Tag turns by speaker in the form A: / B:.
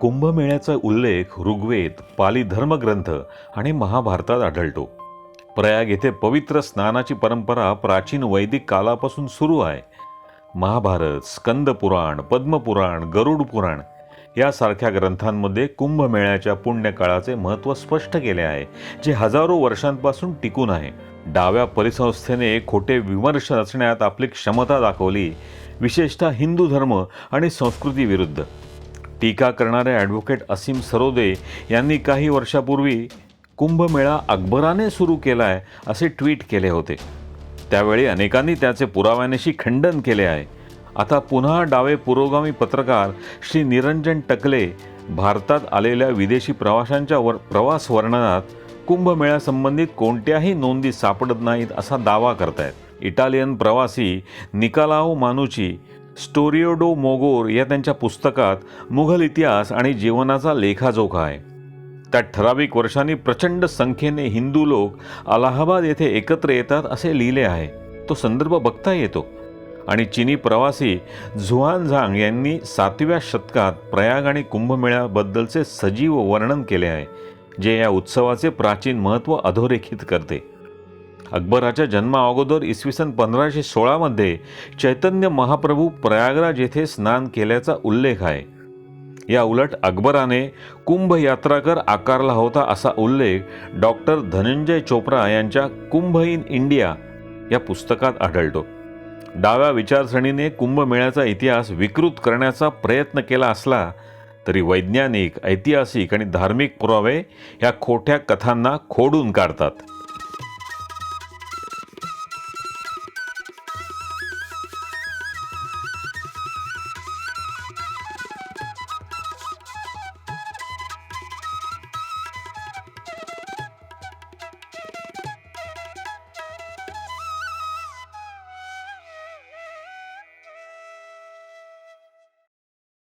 A: कुंभमेळ्याचा उल्लेख ऋग्वेद पाली धर्मग्रंथ आणि महाभारतात आढळतो. प्रयाग येथे पवित्र स्नानाची परंपरा प्राचीन वैदिक कालापासून सुरू आहे. महाभारत स्कंदपुराण पद्मपुराण गरुड पुराण यासारख्या ग्रंथांमध्ये कुंभमेळ्याच्या पुण्यकाळाचे महत्त्व स्पष्ट केले आहे जे हजारो वर्षांपासून टिकून आहे. डाव्या परिसंस्थेने खोटे विमर्श रचण्यात आपली क्षमता दाखवली. विशेषतः हिंदू धर्म आणि संस्कृतीविरुद्ध टीका करणारे ॲडव्होकेट असीम सरोदे यांनी काही वर्षापूर्वी कुंभमेळा अकबराने सुरू केला आहे असे ट्विट केले होते. त्यावेळी अनेकांनी त्याचे पुराव्यानेशी खंडन केले आहे. आता पुन्हा डावे पुरोगामी पत्रकार श्री निरंजन टकले भारतात आलेल्या विदेशी प्रवाशांच्या वर प्रवास वर्णनात कुंभमेळ्यासंबंधित कोणत्याही नोंदी सापडत नाहीत असा दावा करतायत. इटालियन प्रवासी निकालाओ मानुची स्टोरिओडो मोगोर या त्यांच्या पुस्तकात मुघल इतिहास आणि जीवनाचा लेखाजोखा आहे. त्यात ठराविक वर्षांनी प्रचंड संख्येने हिंदू लोक अलाहाबाद येथे एकत्र येतात असे लिहिले आहे. तो संदर्भ बघता येतो. आणि चीनी प्रवासी झुआन झांग यांनी सातव्या शतकात प्रयाग आणि कुंभमेळ्याबद्दलचे सजीव वर्णन केले आहे जे या उत्सवाचे प्राचीन महत्त्व अधोरेखित करते. अकबराच्या जन्माअगोदर इसवी सन पंधराशे सोळामध्ये चैतन्य महाप्रभू प्रयागराज येथे स्नान केल्याचा उल्लेख आहे. या उलट अकबराने कुंभयात्राकर आकारला होता असा उल्लेख डॉक्टर धनंजय चोप्रा यांच्या कुंभ इन इंडिया या पुस्तकात आढळतो. डाव्या विचारसरणीने कुंभमेळ्याचा इतिहास विकृत करण्याचा प्रयत्न केला असला तरी वैज्ञानिक ऐतिहासिक आणि धार्मिक पुरावे या खोट्या कथांना खोडून काढतात.